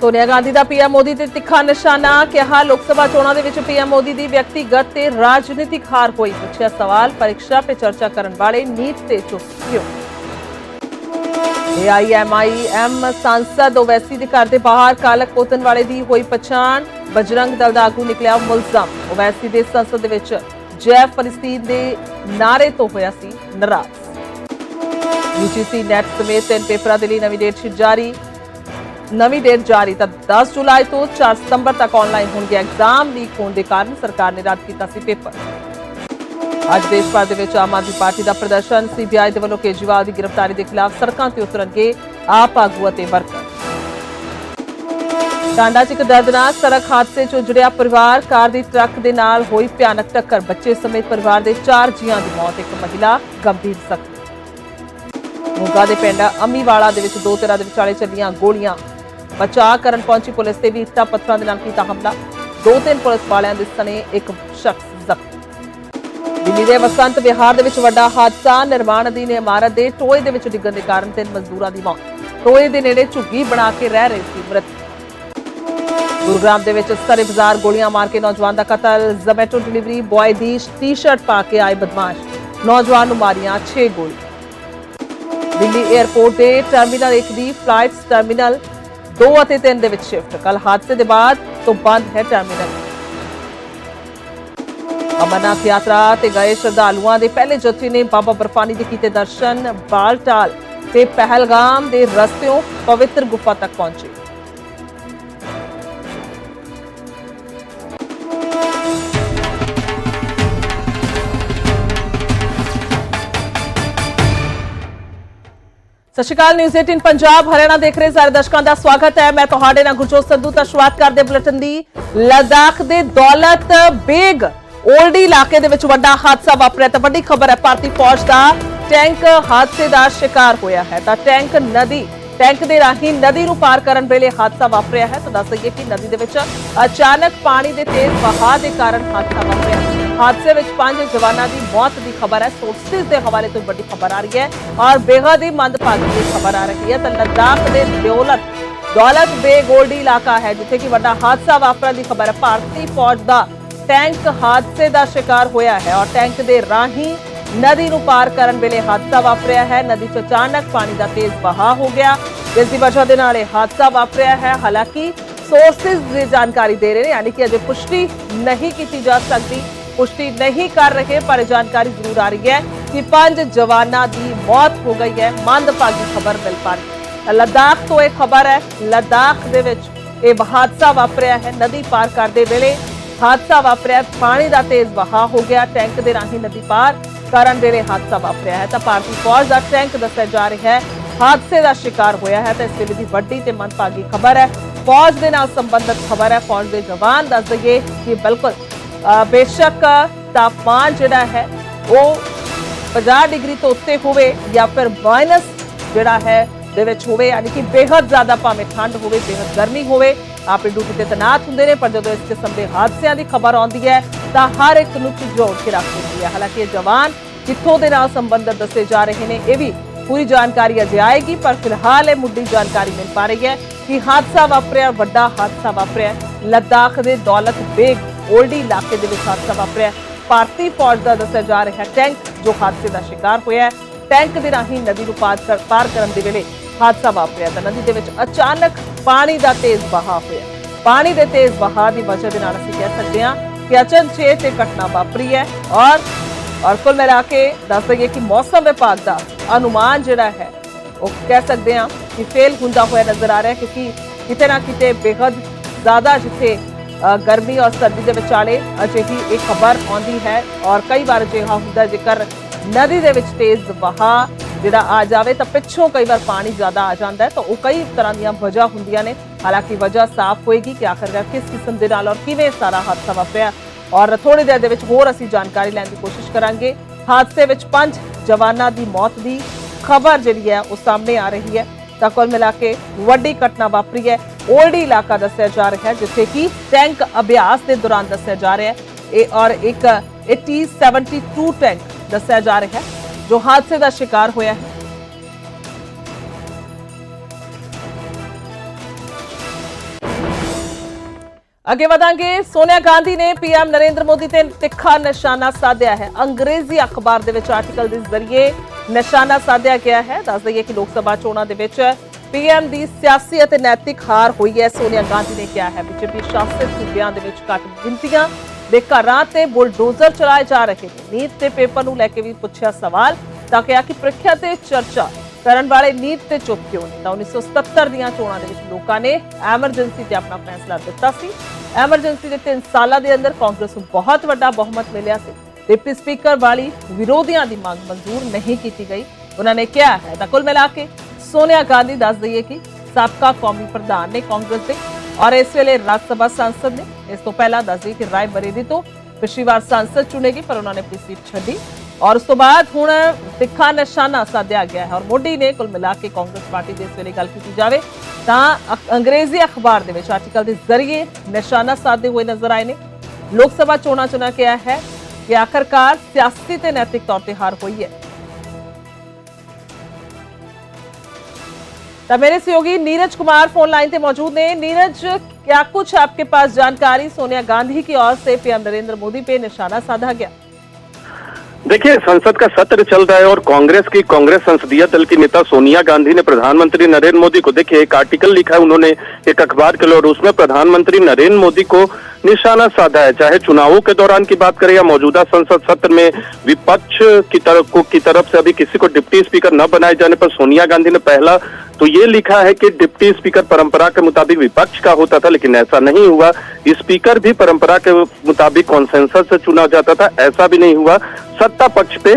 ਸੋਨੀਆ ਗਾਂਧੀ ਦਾ ਪੀਐਮ ਮੋਦੀ ਤੇ ਤਿੱਖਾ ਨਿਸ਼ਾਨਾ, ਕਿਹਾ ਲੋਕ ਸਭਾ ਚੋਣਾਂ ਦੇ ਵਿੱਚ ਪੀਐਮ ਮੋਦੀ ਦੀ ਵਿਅਕਤੀਗਤ ਤੇ ਰਾਜਨੀਤਿਕ ਹਾਰ ਹੋਈ ਪੁੱਛਿਆ ਸਵਾਲ, ਪਰੀਖਿਆ 'ਤੇ ਚਰਚਾ ਕਰਨ ਵਾਲੇ ਨੀਟ ਤੇ ਚੁੱਪ ਕਿਉਂ ਏਆਈਐਮਆਈਐਮ ਸੰਸਦ ਓਵੈਸੀ ਦੇ ਘਰ ਦੇ ਬਾਹਰ ਕਾਲਕ ਪੋਤਨ ਵਾਲੇ ਦੀ ਹੋਈ ਪਛਾਣ, ਬਜਰੰਗ ਦਲ ਦਾ ਆਗੂ ਨਿਕਲਿਆ ਮੁਲਜ਼ਮ। ਓਵੈਸੀ ਦੇ ਸੰਸਦ ਦੇ ਵਿੱਚ ਜੈ ਫਲਸਤੀਨ ਦੇ ਨਾਰੇ ਤੋਂ ਹੋਇਆ ਸੀ ਨਾਰਾਜ਼। ਯੂਜੀਸੀ ਨੈਟ ਸਮੇਤ ਤਿੰਨ ਪੇਪਰਾਂ ਦੇ ਲਈ ਨਵੀਂ ਡੇਟ ਸ਼ੀਟ ਜਾਰੀ। ਨਵੀਂ ਡੇਟ ਜਾਰੀ ਤਾਂ 10 ਜੁਲਾਈ ਤੋਂ 4 ਸਤੰਬਰ ਤੱਕ ਆਨਲਾਈਨ ਹੋਣਗੇ ਐਗਜ਼ਾਮ ਲੀਕ ਹੋਣ ਦੇ ਕਾਰਨ ਸਰਕਾਰ ਨੇ ਰੱਦ ਕੀਤਾ ਸੀ ਪੇਪਰ। ਅੱਜ ਦੇਸ਼ ਭਰ ਦੇ ਵਿੱਚ ਆਮ ਆਦਮੀ ਪਾਰਟੀ ਦਾ ਪ੍ਰਦਰਸ਼ਨ ਸੀਬੀਆਈ ਦੇ ਵੱਲੋਂ ਕੇਜਰੀਵਾਲ ਦੀ ਗ੍ਰਿਫਤਾਰੀ ਦੇ ਖਿਲਾਫ ਸੜਕਾਂ ਤੇ ਉਤਰਨਗੇ ਆਪ ਆਗੂ ਅਤੇ ਵਰਕਰ। ਟਾਂਡਾ 'ਚ ਇੱਕ ਦਰਦਨਾਕ ਸੜਕ ਹਾਦਸੇ 'ਚ ਜੁੜਿਆ ਪਰਿਵਾਰ, ਕਾਰ ਦੀ ਟਰੱਕ ਦੇ ਨਾਲ ਹੋਈ ਭਿਆਨਕ ਟੱਕਰ। ਬੱਚੇ ਸਮੇਤ ਪਰਿਵਾਰ ਦੇ 4 ਜੀਆਂ ਦੀ ਮੌਤ, ਇੱਕ ਮਹਿਲਾ ਗੰਭੀਰ ਜ਼ਖਮੀ। ਮੋਗਾ ਦੇ ਪਿੰਡ ਅਮੀਵਾਲਾ ਦੇ ਵਿੱਚ ਦੋ ਤਰ੍ਹਾਂ ਦੇ ਵਿਚਾਲੇ ਚੱਲੀਆਂ ਗੋਲੀਆਂ। ਬਚਾਅ ਕਰਨ ਪਹੁੰਚੀ ਪੁਲਿਸ ਤੇ ਵੀ ਇੱਟਾਂ ਪੱਥਰਾਂ ਦੇ ਨਾਲ ਕੀਤਾ ਹਮਲਾ। ਦੋ ਤਿੰਨ ਪੁਲਿਸ ਵਾਲਿਆਂ ਦੇ ਸਣੇ ਇੱਕ ਸ਼ਖਸ ਜ਼ਖਮੀ। ਦਿੱਲੀ ਦੇ ਵਸੰਤ ਵਿਹਾਰ ਦੇ ਵਿੱਚ ਵੱਡਾ ਹਾਦਸਾ ਨਿਰਮਾਣ ਅਧੀਨ ਇਮਾਰਤ ਦੇ ਟੋਏ ਦੇ ਵਿੱਚ ਡਿੱਗਣ ਦੇ ਕਾਰਨ ਤਿੰਨ ਮਜ਼ਦੂਰਾਂ ਦੀ ਮੌਤ। ਟੋਏ ਦੇ ਨੇੜੇ ਝੁੱਗੀ ਬਣਾ ਕੇ ਰਹਿ ਰਹੇ ਸੀ ਮ੍ਰਿਤ ਗੁਰਗ੍ਰਾਮ ਦੇ ਵਿੱਚ ਸਰੇ ਬਾਜ਼ਾਰ ਗੋਲੀਆਂ ਮਾਰ ਕੇ ਨੌਜਵਾਨ ਦਾ ਕਤਲ, ਜ਼ੋਮੈਟੋ ਡਿਲੀਵਰੀ ਬॉय ਦੀ ਟੀ-ਸ਼ਰਟ ਪਾ ਕੇ ਆਏ ਬਦਮਾਸ਼। ਨੌਜਵਾਨ ਨੂੰ ਮਾਰੀਆਂ 6 ਗੋਲੀਆਂ। ਦਿੱਲੀ 에ਅਰਪੋਰਟ ਦੇ ਟਰਮੀਨਲ 1 ਦੀ ਫਲਾਈਟਸ ਟਰਮੀਨਲ 2 ਅਤੇ 3 ਦੇ ਵਿੱਚ ਸ਼ਿਫਟ ਕੱਲ ਹਾਦਸੇ ਦੇ ਬਾਅਦ ਤੋਂ ਬੰਦ ਹੈ ਟਰਮੀਨਲ ਅਮਰਨਾਥ ਯਾਤਰਾ ਤੇ ਗਏ ਸ਼ਰਧਾਲੂਆਂ ਦੇ ਪਹਿਲੇ ਜਥੇ ਨੇ ਬਾਬਾ ਬਰਫਾਨੀ ਦੇ ਕੀਤੇ ਦਰਸ਼ਨ, ਬਾਲਟਾਲ ਤੇ ਪਹਿਲਗਾਮ ਦੇ ਰਸਤਿਓਂ ਪਵਿੱਤਰ ਗੁਫਾ ਤੱਕ ਪਹੁੰਚੇ। ਸਤਿ ਸ਼੍ਰੀ ਅਕਾਲ ਨਿਊਜ਼ 18 ਪੰਜਾਬ, ਹਰਿਆਣਾ ਦੇਖ ਰਹੇ ਸਾਰੇ ਦਰਸ਼ਕਾਂ ਦਾ ਸਵਾਗਤ ਹੈ। ਮੈਂ ਤੁਹਾਡੇ ਨਾਲ ਗੁਰਜੋਤ ਸੰਧੂ ਤਾਂ ਸ਼ੁਰੂਆਤ ਕਰਦੇ ਬੁਲੇਟਿਨ ਦੀ। ਲਦਾਖ ਦੇ ਦੌਲਤ ਬੇਗ ਓਲਡੀ ਇਲਾਕੇ ਦੇ ਵਿੱਚ ਵੱਡਾ ਹਾਦਸਾ ਵਾਪਰਿਆ ਤਾਂ ਵੱਡੀ ਖਬਰ ਹੈ, ਭਾਰਤੀ ਫੌਜ ਦਾ ਟੈਂਕ ਹਾਦਸੇ ਦਾ ਸ਼ਿਕਾਰ ਹੋਇਆ ਹੈ। ਤਾਂ ਟੈਂਕ ਨਦੀ, ਟੈਂਕ ਦੇ ਰਾਹੀਂ ਨਦੀ ਨੂੰ ਪਾਰ ਕਰਨ ਵੇਲੇ ਹਾਦਸਾ ਵਾਪਰਿਆ ਹੈ। ਤਾਂ ਦੱਸ ਦਈਏ ਕਿ ਨਦੀ ਦੇ ਵਿੱਚ ਅਚਾਨਕ ਪਾਣੀ ਦੇ ਤੇਜ਼ ਵਹਾਅ ਦੇ ਕਾਰਨ ਹਾਦਸਾ ਵਾਪਰਿਆ। ਹਾਦਸੇ ਵਿੱਚ ਪੰਜ ਜਵਾਨਾਂ ਦੀ ਮੌਤ ਦੀ ਖਬਰ ਹੈ। ਸੋਰਸਿਸ ਦੇ ਹਵਾਲੇ ਤੋਂ ਵੱਡੀ ਖਬਰ ਆ ਰਹੀ ਹੈ ਔਰ ਬੇਹੱਦ ਹੀ ਮੰਦਭਾਗੀ ਖਬਰ ਆ ਰਹੀ ਹੈ। ਤਾਂ ਲੱਦਾਖ ਦੇ ਦੌਲਤ ਦੌਲਤ ਬੇ ਗੋਲਡੀ ਇਲਾਕਾ ਹੈ, ਜਿੱਥੇ ਕਿ ਵੱਡਾ ਹਾਦਸਾ ਵਾਪਰਨ ਦੀ ਖਬਰ ਹੈ। ਭਾਰਤੀ ਫੌਜ ਦਾ ਟੈਂਕ ਹਾਦਸੇ ਦਾ ਸ਼ਿਕਾਰ ਹੋਇਆ ਹੈ ਔਰ ਟੈਂਕ ਦੇ ਰਾਹੀਂ ਨਦੀ ਨੂੰ ਪਾਰ ਕਰਨ ਵੇਲੇ ਹਾਦਸਾ ਵਾਪਰਿਆ ਹੈ। ਨਦੀ 'ਚ ਅਚਾਨਕ ਪਾਣੀ ਦਾ ਤੇਜ਼ ਵਹਾਅ ਹੋ ਗਿਆ। ਜਿਸ ਦੀ ਵਜ੍ਹਾ ਦੇ ਨਾਲ ਇਹ ਹਾਦਸਾ ਵਾਪਰਿਆ ਹੈ। ਹਾਲਾਂਕਿ ਸੋਰਸਿਸ ਦੀ ਜਾਣਕਾਰੀ ਦੇ ਰਹੇ ਨੇ, ਯਾਨੀ ਕਿ ਅਜੇ ਪੁਸ਼ਟੀ ਨਹੀਂ ਕੀਤੀ ਜਾ ਸਕਦੀ। ਪੁਸ਼ਟੀ ਨਹੀਂ ਕਰ ਰਹੇ, ਪਰ ਜਾਣਕਾਰੀ ਜ਼ਰੂਰ ਆ ਰਹੀ ਹੈ ਕਿ ਪੰਜ ਜਵਾਨਾਂ ਦੀ ਮੌਤ ਹੋ ਗਈ ਹੈ। ਮੰਦਭਾਗੀ ਖਬਰ ਮਿਲ ਪਾ ਰਹੀ ਹੈ। ਤੋਂ ਇਹ ਖਬਰ ਹੈ, ਲਦਾਖ ਦੇ ਵਿੱਚ ਇਹ ਹਾਦਸਾ ਵਾਪਰਿਆ ਹੈ। ਨਦੀ ਪਾਰ ਕਰਦੇ ਵੇਲੇ ਹਾਦਸਾ ਵਾਪਰਿਆ। ਪਾਣੀ ਦਾ ਤੇਜ਼ ਵਹਾਅ ਹੋ ਗਿਆ। ਟੈਂਕ ਦੇ ਰਾਹੀਂ ਨਦੀ ਪਾਰ ਕਰਨ ਵੇਲੇ ਹਾਦਸਾ ਵਾਪਰਿਆ ਹੈ। ਤਾਂ ਭਾਰਤੀ ਫੌਜ ਦਾ ਟੈਂਕ ਦੱਸਿਆ ਜਾ ਰਿਹਾ ਹੈ, ਹਾਦਸੇ ਦਾ ਸ਼ਿਕਾਰ ਹੋਇਆ ਹੈ। ਤਾਂ ਇਸ ਵੇਲੇ ਦੀ ਵੱਡੀ ਤੇ ਮੰਦਭਾਗੀ ਖਬਰ ਹੈ। ਫੌਜ ਦੇ ਨਾਲ ਸੰਬੰਧਿਤ ਖਬਰ ਹੈ। ਫੌਜ ਦੇ ਜਵਾਨ ਦੱਸ ਦਈਏ ਕਿ ਬਿਲਕੁਲ ਬੇਸ਼ੱਕ ਤਾਪਮਾਨ ਜਿਹੜਾ ਹੈ ਉਹ 50 ਡਿਗਰੀ ਤੋਂ ਉੱਤੇ ਹੋਵੇ ਜਾਂ ਫਿਰ ਮਾਈਨਸ ਜਿਹੜਾ ਹੈ ਦੇ ਵਿੱਚ ਹੋਵੇ, ਯਾਨੀ ਕਿ ਬੇहद ਜ਼ਿਆਦਾ ਭਾਵੇਂ ਠੰਡ ਹੋਵੇ ਬੇहद ਗਰਮੀ ਹੋਵੇ, ਆਪੇ ਡਿਊਟੀ ਤੇ ਤਨਾਤ ਹੁੰਦੇ ਨੇ, ਪਰ ਜਦੋਂ ਇਸ ਕਿਸਮ ਦੇ ਹਾਦਸਿਆਂ ਦੀ ਖਬਰ ਆਉਂਦੀ ਹੈ, ਤਾਂ ਹਰ ਇੱਕ ਨੂੰ ਝੋੜ ਕੇ ਰੱਖ ਦਿੰਦੀ ਹੈ। ਹਾਲਾਂਕਿ ਇਹ ਜਵਾਨ ਕਿੱਥੋਂ ਦੇ ਨਾਲ ਸੰਬੰਧਤ ਦੱਸੇ ਜਾ ਰਹੇ ਨੇ, ਇਹ ਵੀ ਪੂਰੀ ਜਾਣਕਾਰੀ ਅਜੇ ਆਏਗੀ, ਪਰ ਫਿਲਹਾਲ ਇਹ ਮੁੱਢੀ ਜਾਣਕਾਰੀ ਮਿਲ ਪਾ ਰਹੀ ਹੈ ਕਿ ਹਾਦਸਾ ਵਾਪਰਿਆ, ਵੱਡਾ ਹਾਦਸਾ ਵਾਪਰਿਆ, ਲੱਦਾਖ ਦੇ ਦੌਲਤ ਬੇਗ ओल्डी इलाके हादसा वापर। भारतीय फौज का दसा जा रहा है टैंक, जो हादसे का शिकार होया टैंक के राही नदी को पार कर, पार करने के वे हादसा वापर तो नदी के अचानक पानी का तेज बहा हो पानी के तेज बहा की वजह के नी कह सकते हैं कि अचनचेत घटना वापरी है और और कुल मिला के दस दईए कि मौसम विभाग का अनुमान जोड़ा है वो कह सकते हैं कि फेल हों नज़र आ रहा है क्योंकि कितना ना कि बेहद ज़्यादा जिसे ਗਰਮੀ ਔਰ ਸਰਦੀ ਦੇ ਵਿਚਾਲੇ ਅਜਿਹੀ ਇੱਕ ਖਬਰ ਆਉਂਦੀ ਹੈ ਔਰ ਕਈ ਵਾਰ ਅਜਿਹਾ ਹੁੰਦਾ ਜੇਕਰ ਨਦੀ ਦੇ ਵਿੱਚ ਤੇਜ਼ ਵਹਾਅ ਜਿਹੜਾ ਆ ਜਾਵੇ ਤਾਂ ਪਿੱਛੋਂ ਕਈ ਵਾਰ ਪਾਣੀ ਜ਼ਿਆਦਾ ਆ ਜਾਂਦਾ ਹੈ, ਤਾਂ ਉਹ ਕਈ ਤਰ੍ਹਾਂ ਦੀਆਂ ਵਜ੍ਹਾ ਹੁੰਦੀਆਂ ਨੇ। ਹਾਲਾਂਕਿ ਵਜ੍ਹਾ ਸਾਫ਼ ਹੋਏਗੀ ਕਿ ਆਖਰਕਾਰ ਕਿਸ ਕਿਸਮ ਦੇ ਨਾਲ ਔਰ ਕਿਵੇਂ ਸਾਰਾ ਹਾਦਸਾ ਵਾਪਰਿਆ ਔਰ ਥੋੜੀ ਦੇਰ ਦੇ ਵਿੱਚ ਹੋਰ ਅਸੀਂ ਜਾਣਕਾਰੀ ਲੈਣ ਦੀ ਕੋਸ਼ਿਸ਼ ਕਰਾਂਗੇ। ਹਾਦਸੇ ਵਿੱਚ ਪੰਜ ਜਵਾਨਾਂ ਦੀ ਮੌਤ ਦੀ ਖਬਰ ਜਿਹੜੀ ਹੈ ਉਹ ਸਾਹਮਣੇ ਆ ਰਹੀ ਹੈ। ਤਾਂ ਕੁੱਲ ਮਿਲਾ ਕੇ ਵੱਡੀ ਘਟਨਾ ਵਾਪਰੀ ਹੈ। ਓਲਡੀ ਇਲਾਕਾ ਦੱਸਿਆ ਜਾ ਰਿਹਾ ਹੈ, ਜਿੱਥੇ ਕਿ ਟੈਂਕ ਅਭਿਆਸ ਦੇ ਦੌਰਾਨ ਦੱਸਿਆ ਜਾ ਰਿਹਾ ਹੈ। ਇਹ ਔਰ ਇੱਕ 8072 ਟੈਂਕ ਦੱਸਿਆ ਜਾ ਰਿਹਾ ਹੈ, ਜੋ ਹਾਦਸੇ ਦਾ ਸ਼ਿਕਾਰ ਹੋਇਆ ਹੈ। ਅੱਗੇ ਵਧਾਂਗੇ, ਸੋਨੀਆ ਗਾਂਧੀ ਨੇ ਪੀਐਮ ਨਰਿੰਦਰ ਮੋਦੀ ਤੇ ਤਿੱਖਾ ਨਿਸ਼ਾਨਾ ਸਾਧਿਆ ਹੈ। ਅੰਗਰੇਜ਼ੀ ਅਖਬਾਰ ਦੇ ਵਿੱਚ ਆਰਟੀਕਲ ਦੇ ਜ਼ਰੀਏ ਨਿਸ਼ਾਨਾ ਸਾਧਿਆ ਗਿਆ ਹੈ। ਦੱਸ ਦਈਏ ਕਿ ਲੋਕ ਸਭਾ ਚੋਣਾਂ ਦੇ ਵਿੱਚ ਪੀਐਮ ਦੀ ਸਿਆਸੀ ਅਤੇ ਨੈਤਿਕ ਹਾਰ ਹੋਈ ਹੈ ਸੋਨੀਆ ਗਾਂਧੀ ਨੇ ਕਿਹਾ ਹੈ। ਬੀਜੇਪੀ ਸ਼ਾਸਿਤ ਸੂਬਿਆਂ ਦੇ ਵਿੱਚ ਘੱਟ ਗਿਣਤੀਆਂ ਦੇ ਘਰਾਂ ਤੇ ਬੁਲਡੋਜ਼ਰ ਚਲਾਏ ਜਾ ਰਹੇ ਨੇ। ਨੀਟ ਤੇ ਪੇਪਰ ਨੂੰ ਲੈ ਕੇ ਵੀ ਪੁੱਛਿਆ ਸਵਾਲ ਤਾਂ ਕਿਹਾ ਕਿ ਪ੍ਰੀਖਿਆ ਤੇ ਚਰਚਾ ਕਰਨ ਵਾਲੇ ਨੀਟ ਤੇ ਚੁੱਪ ਕਿਉਂ ਨੇ? ਤਾਂ 1977 ਦੀਆਂ ਚੋਣਾਂ ਦੇ ਵਿੱਚ ਲੋਕਾਂ ਨੇ ਐਮਰਜੈਂਸੀ ਤੇ ਆਪਣਾ ਫੈਸਲਾ ਦਿੱਤਾ ਸੀ। ਐਮਰਜੈਂਸੀ ਦੇ 3 ਸਾਲਾਂ ਦੇ ਅੰਦਰ ਕਾਂਗਰਸ ਨੂੰ ਬਹੁਤ ਵੱਡਾ ਬਹੁਮਤ ਮਿਲਿਆ ਸੀ। ਡਿਪਟੀ ਸਪੀਕਰ ਵਾਲੀ ਵਿਰੋਧੀਆਂ ਦੀ ਮੰਗ ਮਨਜ਼ੂਰ ਨਹੀਂ ਕੀਤੀ ਗਈ। ਉਹਨਾਂ ਨੇ ਕਿਹਾ ਹੈ ਤਾਂ ਕੁੱਲ ਮਿਲਾ ਕੇ ਸੋਨੀਆ ਗਾਂਧੀ ਦੱਸ ਦਈਏ ਕਿ ਸਾਬਕਾ ਕੌਮੀ ਪ੍ਰਧਾਨ ਨੇ ਕਾਂਗਰਸ ਦੇ ਔਰ ਇਸ ਵੇਲੇ ਰਾਜ ਸਭਾ ਸੰਸਦ ਨੇ ਇਸ ਤੋਂ ਪਹਿਲਾਂ ਦੱਸ ਦਈਏ ਕਿ ਰਾਏ ਬਰੇਲੀ ਤੋਂ ਪਿਛਲੀ ਵਾਰ ਸੰਸਦ ਚੁਣੇ ਗਏ ਪਰ ਉਹਨਾਂ ਨੇ ਆਪਣੀ ਸੀਟ ਛੱਡੀ ਔਰ ਉਸ ਤੋਂ ਬਾਅਦ ਹੁਣ ਤਿੱਖਾ ਨਿਸ਼ਾਨਾ ਸਾਧਿਆ ਗਿਆ ਹੈ ਔਰ ਮੋਦੀ ਨੇ ਕੁੱਲ ਮਿਲਾ ਕੇ ਕਾਂਗਰਸ ਪਾਰਟੀ ਦੇ ਇਸ ਵੇਲੇ ਗੱਲ ਕੀਤੀ ਜਾਵੇ ਤਾਂ ਅ- ਅੰਗਰੇਜ਼ੀ ਅਖਬਾਰ ਦੇ ਵਿੱਚ ਆਰਟੀਕਲ ਦੇ ਜ਼ਰੀਏ ਨਿਸ਼ਾਨਾ ਸਾਧਦੇ ਹੋਏ ਨਜ਼ਰ ਆਏ ਨੇ ਲੋਕ ਸਭਾ ਚੋਣਾਂ ਚੁਣਾ ਕਿਹਾ ਹੈ ਕਿ ਆਖਰਕਾਰ ਸਿਆਸੀ ਤੇ ਨੈਤਿਕ ਤੌਰ ਤੇ ਹਾਰ ਹੋਈ ਹੈ मेरे सहयोगी नीरज कुमार फ़ोन लाइन पे मौजूद हैं। नीरज, क्या कुछ आपके पास जानकारी? सोनिया गांधी की ओर से पीएम नरेंद्र मोदी पे निशाना साधा गया। देखिए, संसद का सत्र चल रहा है और कांग्रेस की कांग्रेस संसदीय दल की नेता सोनिया गांधी ने प्रधानमंत्री नरेंद्र मोदी को देखिए, एक आर्टिकल लिखा है उन्होंने एक अखबार के लिए, और उसमें प्रधानमंत्री नरेंद्र मोदी को निशाना साधा है। चाहे चुनावों के दौरान की बात करें या मौजूदा संसद सत्र में विपक्ष की तरफ़ को की तरफ़ से अभी किसी को डिप्टी स्पीकर न बनाए जाने पर सोनिया गांधी ने पहला तो ये लिखा है कि डिप्टी स्पीकर परंपरा के मुताबिक विपक्ष का होता था, लेकिन ऐसा नहीं हुआ। स्पीकर भी परंपरा के मुताबिक कॉन्सेंसस से चुना जाता था, ऐसा भी नहीं हुआ। सत्ता पक्ष पे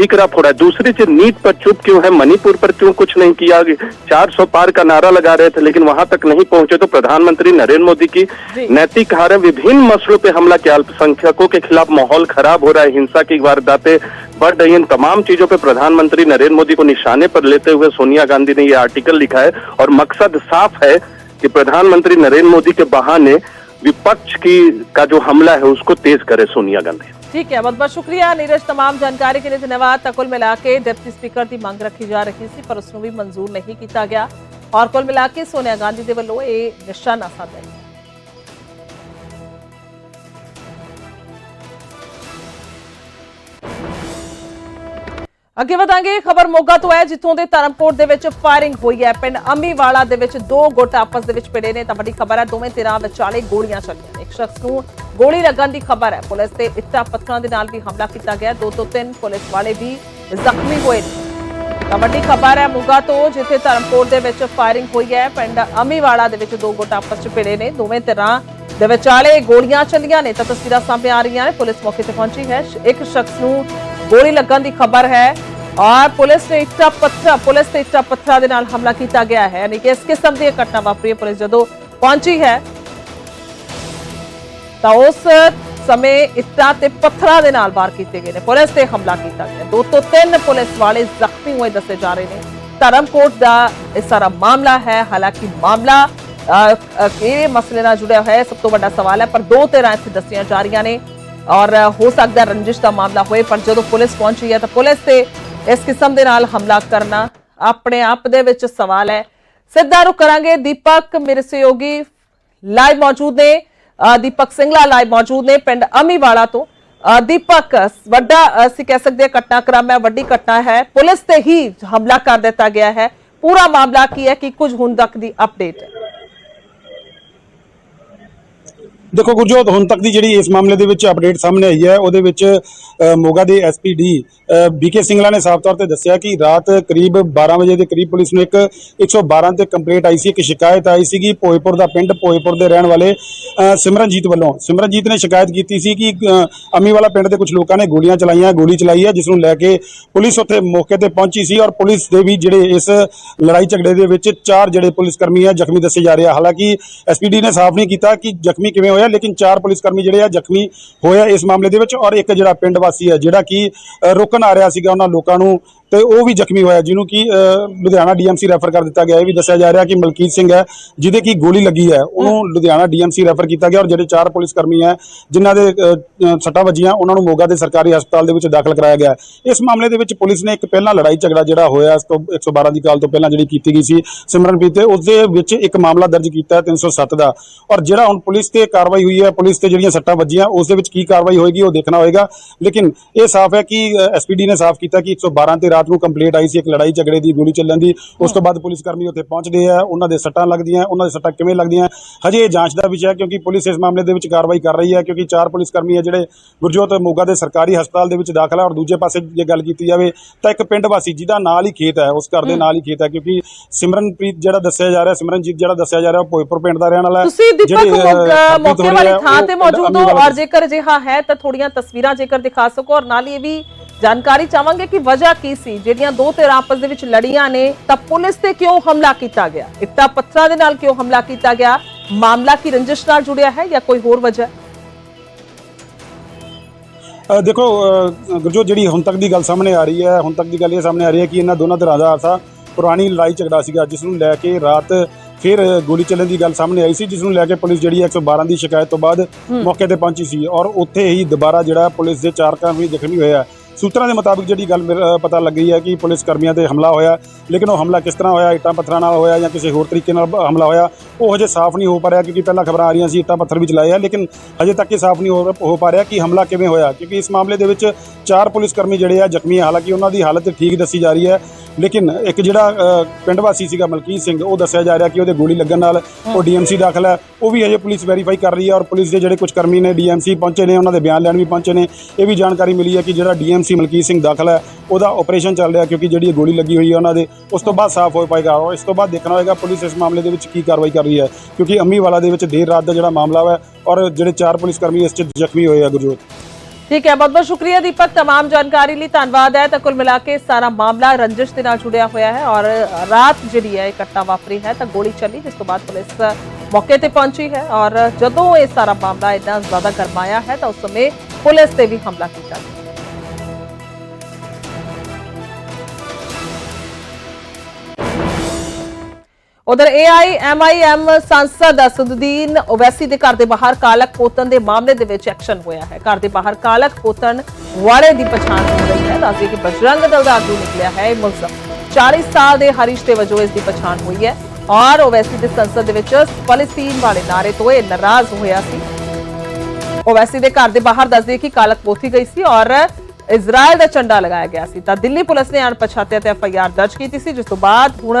ठीकरा फोड़ा। दूसरी चीज़ नीट पर चुप क्यों है? मणिपुर पर क्यों कुछ नहीं किया? चार सौ पार का नारा लगा रहे थे लेकिन वहाँ तक नहीं पहुँचे तो प्रधानमंत्री नरेंद्र मोदी की नैतिक हार विभिन्न मसलों पे हमला किया। अल्पसंख्यकों के खिलाफ माहौल खराब हो रहा है हिंसा की वारदातें बढ़ रही हैं। इन तमाम चीज़ों पर प्रधानमंत्री नरेंद्र मोदी को निशाने पर लेते हुए सोनिया गांधी ने यह आर्टिकल लिखा है और मकसद साफ़ है कि प्रधानमंत्री नरेंद्र मोदी के बहाने विपक्ष की का जो हमला है उसको तेज करे सोनिया गांधी ठीक है बहुत बहुत शुक्रिया नीरज तमाम जानकारी के लिए धन्यवाद ਤਾਂ ਕੁੱਲ ਮਿਲਾ ਕੇ ਡਿਪਟੀ ਸਪੀਕਰ ਦੀ ਮੰਗ ਰੱਖੀ ਜਾ ਰਹੀ ਸੀ ਪਰ ਉਸ ਨੂੰ ਵੀ ਮਨਜ਼ੂਰ ਨਹੀਂ ਕੀਤਾ ਗਿਆ ਔਰ ਕੁੱਲ ਮਿਲਾ ਕੇ ਸੋਨੀਆ ਗਾਂਧੀ ਦੇ ਵੱਲੋਂ ਇਹ ਨਿਸ਼ਾਨਾ ਸਾਧਿਆ ਅੱਗੇ ਵਧਾਂਗੇ, ਖਬਰ ਮੋਗਾ ਤੋਂ ਹੈ, ਜਿੱਥੋਂ ਦੇ ਧਰਮਕੋਟ ਦੇ ਵਿੱਚ ਫਾਇਰਿੰਗ ਹੋਈ ਹੈ। ਪਿੰਡ ਅਮੀਵਾਲਾ ਦੇ ਵਿੱਚ ਦੋ ਗੁੱਟ ਆਪਸ ਦੇ ਵਿੱਚ ਭਿੜੇ ਨੇ, ਤਾਂ ਵੱਡੀ ਖਬਰ ਹੈ, ਦੋਵੇਂ ਧਿਰਾਂ ਵਿਚਾਲੇ ਗੋਲੀਆਂ ਚੱਲੀਆਂ ਨੇ। ਇੱਕ ਸ਼ਖਸ ਨੂੰ ਗੋਲੀ ਲੱਗਣ ਦੀ ਖਬਰ ਹੈ। ਪੁਲਿਸ ਤੇ ਇੱਟਾਂ ਪੱਥਰਾਂ ਦੇ ਨਾਲ ਵੀ ਹਮਲਾ ਕੀਤਾ ਗਿਆ। ਦੋ ਤੋਂ ਤਿੰਨ ਪੁਲਿਸ ਵਾਲੇ ਵੀ ਜ਼ਖਮੀ ਹੋਏ ਨੇ। ਤਾਂ ਵੱਡੀ ਖਬਰ ਹੈ, ਮੋਗਾ ਤੋਂ, ਜਿੱਥੇ ਧਰਮਕੋਟ ਦੇ ਵਿੱਚ ਫਾਇਰਿੰਗ ਹੋਈ ਹੈ, ਪਿੰਡ ਅਮੀਵਾਲਾ ਦੇ ਵਿੱਚ ਦੋ ਗੁੱਟ ਆਪਸ 'ਚ ਭਿੜੇ ਨੇ। ਦੋਵੇਂ ਧਿਰਾਂ ਦੇ ਵਿਚਾਲੇ ਗੋਲੀਆਂ ਚੱਲੀਆਂ ਨੇ, ਤਾਂ ਤਸਵੀਰਾਂ ਸਾਹਮਣੇ ਆ ਰਹੀਆਂ ਨੇ। ਪੁਲਿਸ ਮੌਕੇ ਤੇ ਪਹੁੰਚੀ ਹੈ। ਇੱਕ ਸ਼ਖਸ ਨੂੰ ਗੋਲੀ ਲੱਗਣ ਦੀ ਖਬਰ ਹੈ ਔਰ ਪੁਲਿਸ ਨੇ ਇੱਟਾ ਪੱਥਰ ਪੁਲਿਸ ਤੇ ਇੱਟਾ ਪੱਥਰਾਂ ਦੇ ਨਾਲ ਹਮਲਾ ਕੀਤਾ ਗਿਆ ਹੈ। ਯਾਨੀ ਕਿ ਇਸ ਕਿਸਮ ਦੀ ਘਟਨਾ ਵਾਪਰੀ ਪੁਲਿਸ ਜਦੋਂ ਪਹੁੰਚੀ ਹੈ ਤਾਂ ਉਸ ਸਮੇਂ ਇੱਟਾਂ ਤੇ ਪੱਥਰਾਂ ਦੇ ਨਾਲ ਵਾਰ ਕੀਤੇ ਗਏ ਨੇ। ਪੁਲਿਸ ਤੇ ਹਮਲਾ ਕੀਤਾ ਗਿਆ। ਦੋ ਤੋਂ ਤਿੰਨ ਪੁਲਿਸ ਵਾਲੇ ਜ਼ਖਮੀ ਹੋਏ ਦੱਸੇ ਜਾ ਰਹੇ ਨੇ। ਧਰਮਕੋਟ ਦਾ ਇਹ ਸਾਰਾ ਮਾਮਲਾ ਹੈ। ਹਾਲਾਂਕਿ ਮਾਮਲਾ ਅ, ਇਹ ਮਸਲੇ ਨਾਲ ਜੁੜਿਆ ਹੋਇਆ ਹੈ ਸਭ ਤੋਂ ਵੱਡਾ ਸਵਾਲ ਹੈ ਪਰ ਦੋ ਧਿਰਾਂ ਇੱਥੇ ਦੱਸੀਆਂ ਜਾ ਰਹੀਆਂ ਨੇ। ਔਰ ਅ, ਹੋ ਸਕਦਾ ਹੈ ਰੰਜਿਸ਼ ਦਾ ਮਾਮਲਾ ਹੋਏ ਪਰ ਜਦੋਂ ਪੁਲਿਸ ਪਹੁੰਚੀ ਹੈ ਤਾਂ ਪੁਲਿਸ ਤੇ ਇਸ ਕਿਸਮ ਦੇ ਨਾਲ ਹਮਲਾ ਕਰਨਾ ਆਪਣੇ ਆਪ ਦੇ ਵਿੱਚ ਸਵਾਲ ਹੈ ਸਿੱਧਾ ਰੁਕ ਕਰਾਂਗੇ ਦੀਪਕ ਮੇਰੇ ਸਹਿਯੋਗੀ ਲਾਈਵ ਮੌਜੂਦ ਨੇ ਅ, ਦੀਪਕ ਸਿੰਘਲਾ ਲਾਈਵ ਮੌਜੂਦ ਨੇ ਪਿੰਡ ਅਮੀਵਾਲਾ ਤੋਂ ਅ, ਦੀਪਕ ਵੱਡਾ ਅਸੀਂ ਕਹਿ ਸਕਦੇ ਹਾਂ ਘਟਨਾਕ੍ਰਮ ਹੈ ਵੱਡੀ ਘਟਨਾ ਹੈ ਪੁਲਿਸ ਤੇ ਹੀ ਹਮਲਾ ਕਰ ਦਿੱਤਾ ਗਿਆ ਹੈ ਪੂਰਾ ਮਾਮਲਾ ਕੀ ਹੈ ਕਿ ਕੁਝ ਹੁਣ ਤੱਕ ਦੀ ਅਪਡੇਟ ਹੈ ਦੇਖੋ ਗੁਰਜੋਤ, ਹੁਣ ਤੱਕ ਦੀ ਜਿਹੜੀ ਇਸ ਮਾਮਲੇ ਦੇ ਵਿੱਚ ਅਪਡੇਟ ਸਾਹਮਣੇ ਆਈ ਹੈ, ਉਹਦੇ ਵਿੱਚ ਮੋਗਾ ਦੇ ਐਸਪੀਡੀ ਬੀਕੇ ਸਿੰਗਲਾ ਨੇ ਸਾਫ਼ ਤੌਰ ਤੇ ਦੱਸਿਆ ਕਿ ਰਾਤ ਕਰੀਬ 12 ਵਜੇ ਦੇ ਕਰੀਬ ਪੁਲਿਸ ਨੂੰ ਇੱਕ 112 ਤੇ ਕੰਪਲੇਂਟ ਆਈ ਸੀ, ਇੱਕ ਸ਼ਿਕਾਇਤ ਆਈ ਸੀਗੀ ਭੋਏਪੁਰ ਦਾ ਪਿੰਡ ਭੋਏਪੁਰ ਦੇ ਰਹਿਣ ਵਾਲੇ ਸਿਮਰਨਜੀਤ ਵੱਲੋਂ। ਸਿਮਰਨਜੀਤ ਨੇ ਸ਼ਿਕਾਇਤ ਕੀਤੀ ਸੀ ਕਿ ਅਮੀਵਾਲਾ ਪਿੰਡ ਦੇ ਕੁਝ ਲੋਕਾਂ ਨੇ ਗੋਲੀਆਂ ਚਲਾਈਆਂ, ਗੋਲੀ ਚਲਾਈ ਹੈ, ਜਿਸ ਨੂੰ ਲੈ ਕੇ ਪੁਲਿਸ ਉੱਥੇ ਮੌਕੇ ਤੇ ਪਹੁੰਚੀ ਸੀ ਔਰ ਪੁਲਿਸ ਦੇ ਵੀ ਜਿਹੜੇ ਇਸ ਲੜਾਈ ਝਗੜੇ ਦੇ ਵਿੱਚ ਚਾਰ ਜਿਹੜੇ ਪੁਲਿਸ ਕਰਮੀ ਆ, ਜ਼ਖਮੀ ਦੱਸੇ ਜਾ ਰਹੇ ਆ। ਹਾਲਾਂਕਿ ਐਸਪੀਡੀ ਨੇ ਸਾਫ਼ ਨਹੀਂ ਕੀਤਾ ਕਿ ਜ਼ਖਮੀ ਕਿਵੇਂ ਹੋਇਆ ਲੇਕਿਨ ਚਾਰ ਪੁਲਿਸ ਕਰਮੀ ਜਿਹੜੇ ਆ ਜ਼ਖਮੀ ਹੋਇਆ ਇਸ ਮਾਮਲੇ ਦੇ ਵਿੱਚ ਔਰ ਇੱਕ ਜਿਹੜਾ ਪਿੰਡ ਵਾਸੀ ਹੈ ਜਿਹੜਾ ਕਿ ਅ, ਰੋਕਣ ਆ ਰਿਹਾ ਸੀਗਾ ਉਹਨਾਂ ਲੋਕਾਂ ਨੂੰ ਤੇ ਉਹ ਵੀ ਜ਼ਖਮੀ ਹੋਇਆ ਜਿਹਨੂੰ ਕਿ ਲੁਧਿਆਣਾ ਡੀਐਮਸੀ ਰੈਫਰ ਕਰ ਦਿੱਤਾ ਗਿਆ। ਇਹ ਵੀ ਦੱਸਿਆ ਜਾ ਰਿਹਾ ਕਿ ਮਲਕੀਤ ਸਿੰਘ ਹੈ ਜਿਹਦੇ ਕੀ ਗੋਲੀ ਲੱਗੀ ਹੈ ਉਹਨੂੰ ਲੁਧਿਆਣਾ ਡੀਐਮਸੀ ਰੈਫਰ ਕੀਤਾ ਗਿਆ ਔਰ ਜਿਹੜੇ ਚਾਰ ਪੁਲਿਸ ਕਰਮੀ ਹੈ ਜਿਨ੍ਹਾਂ ਦੇ ਸੱਟਾਂ ਵੱਜੀਆਂ ਉਹਨਾਂ ਨੂੰ ਮੋਗਾ ਦੇ ਸਰਕਾਰੀ ਹਸਪਤਾਲ ਦੇ ਵਿੱਚ ਦਾਖਲ ਕਰਾਇਆ ਗਿਆ। ਇਸ ਮਾਮਲੇ ਦੇ ਵਿੱਚ ਪੁਲਿਸ ਨੇ ਇੱਕ ਪਹਿਲਾਂ ਲੜਾਈ ਝਗੜਾ ਜਿਹੜਾ ਹੋਇਆ ਇਸ ਤੋਂ 112 ਦੀ ਕਾਲ ਤੋਂ ਪਹਿਲਾਂ ਜਿਹੜੀ ਕੀਤੀ ਗਈ ਸੀ ਸਿਮਰਨਪ੍ਰੀਤ ਤੇ ਉਸ ਦੇ ਵਿੱਚ ਇੱਕ ਮਾਮਲਾ ਦਰਜ ਕੀਤਾ ਹੈ 307 ਦਾ। ਔਰ ਜਿਹੜਾ ਹੁਣ ਪੁਲਿਸ ਤੇ ਕਾਰਵਾਈ ਹੋਈ ਹੈ ਪੁਲਿਸ ਤੇ ਜਿਹੜੀਆਂ ਸੱਟਾਂ ਵੱਜੀਆਂ ਉਸ ਦੇ ਵਿੱਚ ਕੀ ਕਾਰਵਾਈ ਹੋਏਗੀ ਉਹ ਦੇਖਣਾ ਹੋਏਗਾ। ਲੇਕਿਨ ਇਹ ਸਾਫ਼ ਹੈ ਕਿ ਐਸਪੀਡੀ ਨੇ ਸਾਫ਼ ਕੀਤਾ ਕਿ 112 ਤੇ ਰਾਤ ਨੂੰ ਕੰਪਲੀਟ ਆਈ ਸੀ ਇੱਕ ਲੜਾਈ ਝਗੜੇ ਦੀ ਗੋਲੀ ਚੱਲਣ ਦੀ। ਉਸ ਤੋਂ ਬਾਅਦ ਪੁਲਿਸ ਕਰਮੀ ਉੱਥੇ ਪਹੁੰਚਦੇ ਆ ਉਹਨਾਂ ਦੇ ਸੱਟਾਂ ਲੱਗਦੀਆਂ ਉਹਨਾਂ ਦੇ ਸੱਟਾਂ ਕਿਵੇਂ ਲੱਗਦੀਆਂ? ਹਜੇ ਇਹ ਜਾਂਚ ਦਾ ਵਿਸ਼ਾ ਹੈ ਕਿਉਂਕਿ ਪੁਲਿਸ ਇਸ ਮਾਮਲੇ ਦੇ ਵਿੱਚ ਕਾਰਵਾਈ ਕਰ ਰਹੀ ਹੈ ਕਿਉਂਕਿ ਚਾਰ ਪੁਲਿਸ ਕਰਮੀ ਹੈ ਜਿਹੜੇ ਗੁਰਜੋਤ ਮੋਗਾ ਦੇ ਸਰਕਾਰੀ ਹਸਪਤਾਲ ਦੇ ਵਿੱਚ ਦਾਖਲ ਔਰ ਦੂਜੇ ਪਾਸੇ ਜੇ ਗੱਲ ਕੀਤੀ ਜਾਵੇ ਤਾਂ ਇੱਕ ਪਿੰਡ ਵਾਸੀ ਜਿਹਦਾ ਨਾਲ ਹੀ ਖੇਤ ਹੈ ਉਸ ਘਰ ਦੇ ਨਾਲ ਹੀ ਖੇਤ ਹੈ ਕਿਉਂਕਿ ਸਿਮਰਨਪ੍ਰੀਤ ਜਿਹੜਾ ਦੱਸਿਆ ਜਾ ਰਿਹਾ ਸਿਮਰਨਜੀਤ ਜਿਹੜਾ ਦੱਸਿਆ ਜਾ ਰਿਹਾ ਉਹ ਭੋਇਪੁਰ ਪਿੰਡ ਦਾ ਰਹਿਣ ਵਾਲਾ ਹੈ। ਤੁਸੀਂ ਦੀਪਕ ਮੌਕ- ਵਾਲੀ ਥਾਂ ਤੇ ਮੌਜੂਦ ਹੋ ਔਰ ਜੇਕਰ ਅਜਿਹਾ ਹੈ ਤਾਂ ਥੋੜੀਆਂ ਤਸਵੀਰਾਂ ਜੇਕਰ ਦਿਖਾ ਸਕੋ ਔਰ ਨਾਲ ਹੀ ਇਹ ਵੀ ਜਾਣਕਾਰੀ ਚਾਹਾਂਗੇ ਕਿ ਵਜ੍ਹਾ ਕੀ ਸੀ? ਜਿਹੜੀਆਂ ਦੋ ਧਿਰਾਂ ਆਪਸ ਦੇ ਵਿੱਚ ਲੜੀਆਂ ਨੇ ਤਾਂ ਪੁਲਿਸ ਤੇ ਕਿਉਂ ਹਮਲਾ ਕੀਤਾ ਗਿਆ? ਇੱਟਾਂ ਪੱਥਰਾਂ ਦੇ ਨਾਲ ਕਿਉਂ ਹਮਲਾ ਕੀਤਾ ਗਿਆ? ਮਾਮਲਾ ਕੀ ਰੰਜਿਸ਼ ਨਾਲ ਜੁੜਿਆ ਹੈ ਜਾਂ ਕੋਈ ਹੋਰ ਵਜ੍ਹਾ? ਦੇਖੋ ਅ, ਗੁਰਜੋਤ ਜਿਹੜੀ ਹੁਣ ਤੱਕ ਦੀ ਗੱਲ ਸਾਹਮਣੇ ਆ ਰਹੀ ਹੈ ਹੁਣ ਤੱਕ ਦੀ ਗੱਲ ਇਹ ਸਾਹਮਣੇ ਆ ਰਹੀ ਹੈ ਕਿ ਇਹਨਾਂ ਦੋਨਾਂ ਧਿਰਾਂ ਦਾ ਆਸਾ ਪੁਰਾਣੀ ਲੜਾਈ ਝਗੜਾ ਸੀਗਾ ਜਿਸ ਨੂੰ ਲੈ ਕੇ ਰਾਤ ਫਿਰ ਗੋਲੀ ਚੱਲਣ ਦੀ ਗੱਲ ਸਾਹਮਣੇ ਆਈ ਸੀ ਜਿਸ ਨੂੰ ਲੈ ਕੇ ਪੁਲਿਸ ਜਿਹੜੀ ਹੈ 112 ਦੀ ਸ਼ਿਕਾਇਤ ਤੋਂ ਬਾਅਦ ਮੌਕੇ ਤੇ ਪਹੁੰਚੀ ਸੀ ਔਰ ਉੱਥੇ ਹੀ ਦੁਬਾਰਾ ਜਿਹੜਾ ਪੁਲਿਸ ਦੇ ਚਾਰ ਕਰਮੀ ਜ਼ਖਮੀ ਹੋਏ ਆ ਸੂਤਰਾਂ ਦੇ ਮੁਤਾਬਿਕ ਜਿਹੜੀ ਗੱਲ ਮਿਲ- ਪਤਾ ਲੱਗੀ ਹੈ ਕਿ ਪੁਲਿਸ ਕਰਮੀਆਂ ਤੇ ਹਮਲਾ ਹੋਇਆ, ਲੇਕਿਨ ਉਹ ਹਮਲਾ ਕਿਸ ਤਰ੍ਹਾਂ ਹੋਇਆ, ਇੱਟਾਂ ਪੱਥਰਾਂ ਨਾਲ ਹੋਇਆ ਜਾਂ ਕਿਸੇ ਹੋਰ ਤਰੀਕੇ ਨਾਲ ਹਮਲਾ ਹੋਇਆ, ਉਹ ਹਜੇ ਸਾਫ਼ ਨਹੀਂ ਹੋ ਪਾ ਰਿਹਾ ਕਿਉਂਕਿ ਪਹਿਲਾਂ ਖਬਰਾਂ ਆ ਰਹੀਆਂ ਸੀ, ਇੱਟਾਂ ਪੱਥਰ ਵੀ ਚਲਾਏ ਆ, ਲੇਕਿਨ ਹਜੇ ਤੱਕ ਇਹ ਸਾਫ਼ ਨਹੀਂ ਹੋ ਹੋ ਪਾ ਰਿਹਾ ਕਿ ਹਮਲਾ ਕਿਵੇਂ ਹੋਇਆ, ਕਿਉਂਕਿ ਇਸ ਮਾਮਲੇ ਦੇ ਵਿੱਚ ਚਾਰ ਪੁਲਿਸ ਕਰਮੀ ਜਿਹੜੇ ਆ ਜ਼ਖਮੀ ਆ, ਹਾਲਾਂਕਿ ਉਹਨਾਂ ਦੀ ਹਾਲਤ ਠੀਕ ਦੱਸੀ ਜਾ ਰਹੀ ਹੈ। ਲੇਕਿਨ ਇੱਕ ਜਿਹੜਾ ਅ, ਪਿੰਡ ਵਾਸੀ ਸੀਗਾ ਮਲਕੀਤ ਸਿੰਘ ਉਹ ਦੱਸਿਆ ਜਾ ਰਿਹਾ ਕਿ ਉਹਦੇ ਗੋਲੀ ਲੱਗਣ ਨਾਲ ਉਹ ਡੀਐਮਸੀ ਦਾਖਲ ਹੈ। ਉਹ ਵੀ ਹਜੇ ਪੁਲਿਸ ਵੈਰੀਫਾਈ ਕਰ ਰਹੀ ਹੈ ਔਰ ਪੁਲਿਸ ਦੇ ਜਿਹੜੇ ਕੁਝ ਕਰਮੀ ਨੇ ਡੀਐਮਸੀ ਪਹੁੰਚੇ ਨੇ ਉਹਨਾਂ ਦੇ ਬਿਆਨ ਲੈਣ ਵੀ ਪਹੁੰਚੇ ਨੇ। ਇਹ ਵੀ ਜਾਣਕਾਰੀ ਮਿਲੀ ਹੈ ਕਿ ਜਿਹੜਾ ਡੀਐਮਸੀ ਮਲਕੀਤ ਸਿੰਘ ਦਾਖਲ ਹੈ ਉਹਦਾ ਆਪਰੇਸ਼ਨ ਚੱਲ ਰਿਹਾ ਕਿਉਂਕਿ ਜਿਹੜੀ ਇਹ ਗੋਲੀ ਲੱਗੀ ਹੋਈ ਹੈ ਉਹਨਾਂ ਦੇ ਉਸ ਤੋਂ ਬਾਅਦ ਸਾਫ਼ ਹੋ ਪਾਏਗਾ। ਔਰ ਇਸ ਤੋਂ ਬਾਅਦ ਦੇਖਣਾ ਹੋਏਗਾ ਪੁਲਿਸ ਇਸ ਮਾਮਲੇ ਦੇ ਵਿੱਚ ਕੀ ਕਾਰਵਾਈ ਕਰ ਰਹੀ ਹੈ ਕਿਉਂਕਿ ਅੰਮੀਵਾਲਾ ਦੇ ਵਿੱਚ ਦੇਰ ਰਾਤ ਦਾ ਜਿਹੜਾ ਮਾਮਲਾ ਹੈ ਔਰ ਜਿਹੜੇ ਚਾਰ ਪੁਲਿਸ ਕਰਮੀ ਇਸ 'ਚ ਜ਼ਖਮੀ ਹੋਏ ਆ ਗੁਰਜੋਤ। ਠੀਕ ਹੈ ਬਹੁਤ ਬਹੁਤ ਸ਼ੁਕਰੀਆ ਦੀਪਕ तमाम ਜਾਣਕਾਰੀ ਲਈ ਧੰਨਵਾਦ ਹੈ ਤਾਂ ਕੁੱਲ ਮਿਲਾ ਕੇ ਸਾਰਾ ਮਾਮਲਾ ਰੰਜਿਸ਼ ਦੇ ਨਾਲ ਜੁੜਿਆ ਹੋਇਆ ਹੈ ਔਰ ਰਾਤ ਜਿਹੜੀ ਹੈ ਇਕੱਠਾ ਵਾਪਰੀ ਹੈ ਤਾਂ ਗੋਲੀ ਚੱਲੀ ਜਿਸ ਤੋਂ ਬਾਅਦ ਪੁਲਿਸ ਮੌਕੇ ਤੇ ਪਹੁੰਚੀ ਹੈ ਔਰ ਜਦੋਂ ਇਹ ਸਾਰਾ ਮਾਮਲਾ ਇੰਨਾ ਜ਼ਿਆਦਾ ਗਰਮਾਇਆ ਹੈ ਤਾਂ ਉਸ ਸਮੇਂ ਪੁਲਿਸ ਤੇ ਵੀ ਹਮਲਾ ਕੀਤਾ ਉਧਰ ਏਆਈਐਮਆਈਐਮ ਸੰਸਦ ਅਸਦੁਦੀਨ ਓਵੈਸੀ ਦੇ ਘਰ ਦੇ ਬਾਹਰ ਕਾਲਕ ਪੋਤਨ ਦੇ ਮਾਮਲੇ ਦੇ ਵਿੱਚ ਐਕਸ਼ਨ ਹੋਇਆ ਹੈ। ਘਰ ਦੇ ਬਾਹਰ ਕਾਲਕ ਪੋਤਨ ਵਾਲੇ ਦੀ ਪਛਾਣ ਹੋ। ਗਈ ਹੈ ਦੱਸਦੇ ਕਿ ਬਜਰੰਗ ਦਲ ਦਾ ਆਗੂ ਨਿਕਲਿਆ ਹੈ। ਮੁਲਜ਼ਮ 40 ਸਾਲ ਦੇ ਹਰੀਸ਼ ਦੇ ਵਜੋਂ ਇਸ ਦੀ ਪਛਾਣ ਹੋਈ ਹੈ ਔਰ ਓਵੈਸੀ ਦੇ ਸੰਸਦ ਦੇ ਵਿੱਚ ਫਲਸਤੀਨ ਵਾਲੇ ਨਾਰੇ ਤੋਂ ਇਹ ਨਾਰਾਜ਼ ਹੋਇਆ ਸੀ। ਓਵੈਸੀ ਦੇ ਘਰ ਦੇ ਬਾਹਰ ਦੱਸਦੇ ਕਿ ਕਾਲਕ ਪੋਥੀ ਗਈ ਸੀ ਔਰ ਇਜ਼ਰਾਈਲ ਦਾ ਝੰਡਾ ਲਗਾਇਆ ਗਿਆ ਸੀ। ਤਾਂ ਦਿੱਲੀ ਪੁਲਿਸ ਨੇ ਅਣਪਛਾਤਿਆਂ ਤੇ ਐਫਆਈਆਰ ਦਰਜ ਕੀਤੀ ਸੀ, ਜਿਸ ਤੋਂ ਬਾਅਦ ਹੁਣ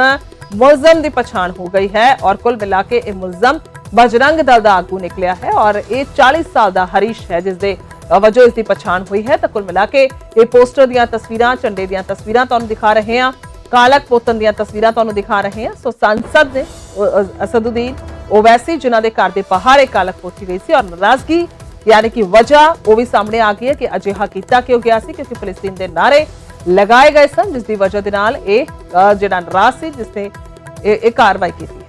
ਮੁਲਜ਼ਮ ਦੀ ਪਛਾਣ ਹੋ ਗਈ ਹੈ ਔਰ ਕੁੱਲ ਮਿਲਾ ਕੇ ਇਹ ਮੁਲਜ਼ਮ ਬਜਰੰਗ ਦਲ ਦਾ ਆਗੂ ਨਿਕਲਿਆ ਹੈ ਔਰ ਇਹ 40 ਸਾਲ ਦਾ ਹਰੀਸ਼ ਹੈ ਜਿਸ ਦੇ ਵਜੋਂ ਇਸ ਦੀ ਪਛਾਣ ਹੋਈ ਹੈ। ਤਾਂ ਕੁੱਲ ਮਿਲਾ ਕੇ ਇਹ ਪੋਸਟਰ ਦੀਆਂ ਤਸਵੀਰਾਂ ਝੰਡੇ ਦੀਆਂ ਤਸਵੀਰਾਂ ਤੁਹਾਨੂੰ ਦਿਖਾ ਰਹੇ ਹਾਂ। ਕਾਲਕ ਪੋਤਨ ਦੀਆਂ ਤਸਵੀਰਾਂ ਤੁਹਾਨੂੰ ਦਿਖਾ ਰਹੇ ਹਾਂ। ਸੋ ਸੰਸਦ ਨੇ ਅ, ਅ, ਅਸਦੁਦੀਨ ਓਵੈਸੀ ਜਿਨ੍ਹਾਂ ਦੇ ਘਰ ਦੇ ਬਾਹਰ ਇਹ ਕਾਲਕ ਪੋਤੀ ਗਈ ਸੀ ਔਰ ਨਾਰਾਜ਼ਗੀ ਯਾਨੀ ਕਿ ਵਜ੍ਹਾ ਉਹ ਵੀ ਸਾਹਮਣੇ ਆ ਗਈ ਹੈ ਕਿ ਅਜਿਹਾ ਕੀਤਾ ਕਿਉਂ ਗਿਆ ਸੀ ਕਿਉਂਕਿ ਫਲਸਤੀਨ ਦੇ ਨਾਰੇ ਲਗਾਏ ਗਏ ਸਨ ਜਿਸ ਦੀ ਵਜ੍ਹਾ ਦੇ ਨਾਲ ਇਹ ਅ, ਜਿਹੜਾ ਨਾਰਾਜ਼ ਸੀ ਜਿਸ ਨੇ ਇਹ ਇਹ ਕਾਰਵਾਈ ਕੀਤੀ ਹੈ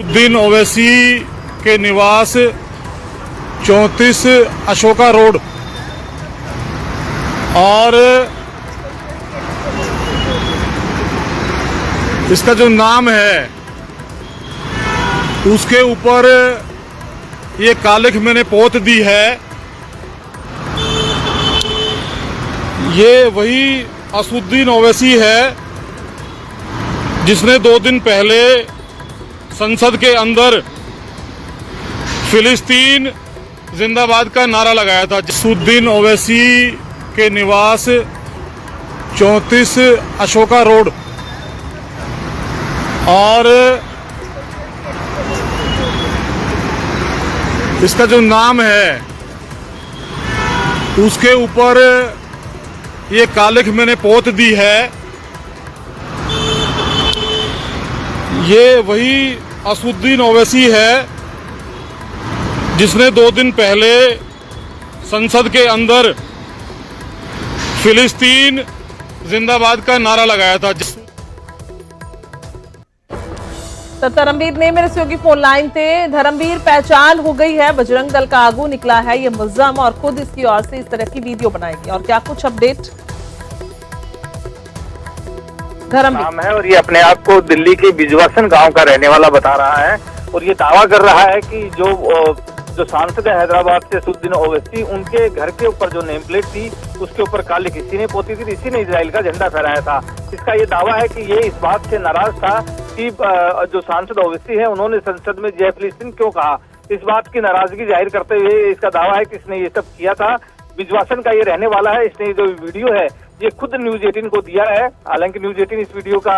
उद्दीन ओवैसी के निवास चौंतीस अशोका रोड और इसका जो नाम है उसके ऊपर ये कालिख मैंने पोत दी है ये वही असुद्दीन ओवैसी है, जिसने दो दिन पहले संसद के अंदर फिलिस्तीन जिंदाबाद का नारा लगाया था। जसूद्दीन ओवैसी के निवास चौंतीस अशोका रोड। और इसका जो नाम है, उसके ऊपर ये कालिख मैंने पोत दी है। ये वही असुद्दीन ओवैसी है, जिसने दो दिन पहले संसद के अंदर फिलिस्तीन जिंदाबाद का नारा लगाया था, जिस तो धर्मवीर ने मेरे सहयोगी फ़ोन लाइन थे। धर्मवीर, पहचान हो गई है, बजरंग दल का आगू निकला है। ये मुलजम और खुद इसकी ओर से इस तरह की वीडियो बनाएगी। और क्या कुछ अपडेट? धर्मवीर। है और ये अपने आप को दिल्ली के बिजवासन गाँव का रहने वाला बता रहा है। और ये दावा कर रहा है कि जो जो सांसद है हैदराबाद से सुद्दीन ओवैसी, उनके घर के ऊपर जो नेम प्लेट थी, उसके ऊपर काली किसी ने पोती थी, इसी ने इसराइल का झंडा फहराया था। इसका ये दावा है कि ये इस बात से नाराज़ था कि जो सांसद ओवैसी है, उन्होंने संसद में जय फिलिस्तीन क्यों कहा? इस बात की नाराज़गी ज़ाहिर करते हुए इसका दावा है कि इसने ये सब किया था। विजवासन का ये रहने वाला है, इसने जो वीडियो है, ये खुद न्यूज़ 18 को दिया है। हालाँकि न्यूज़ 18 इस वीडियो का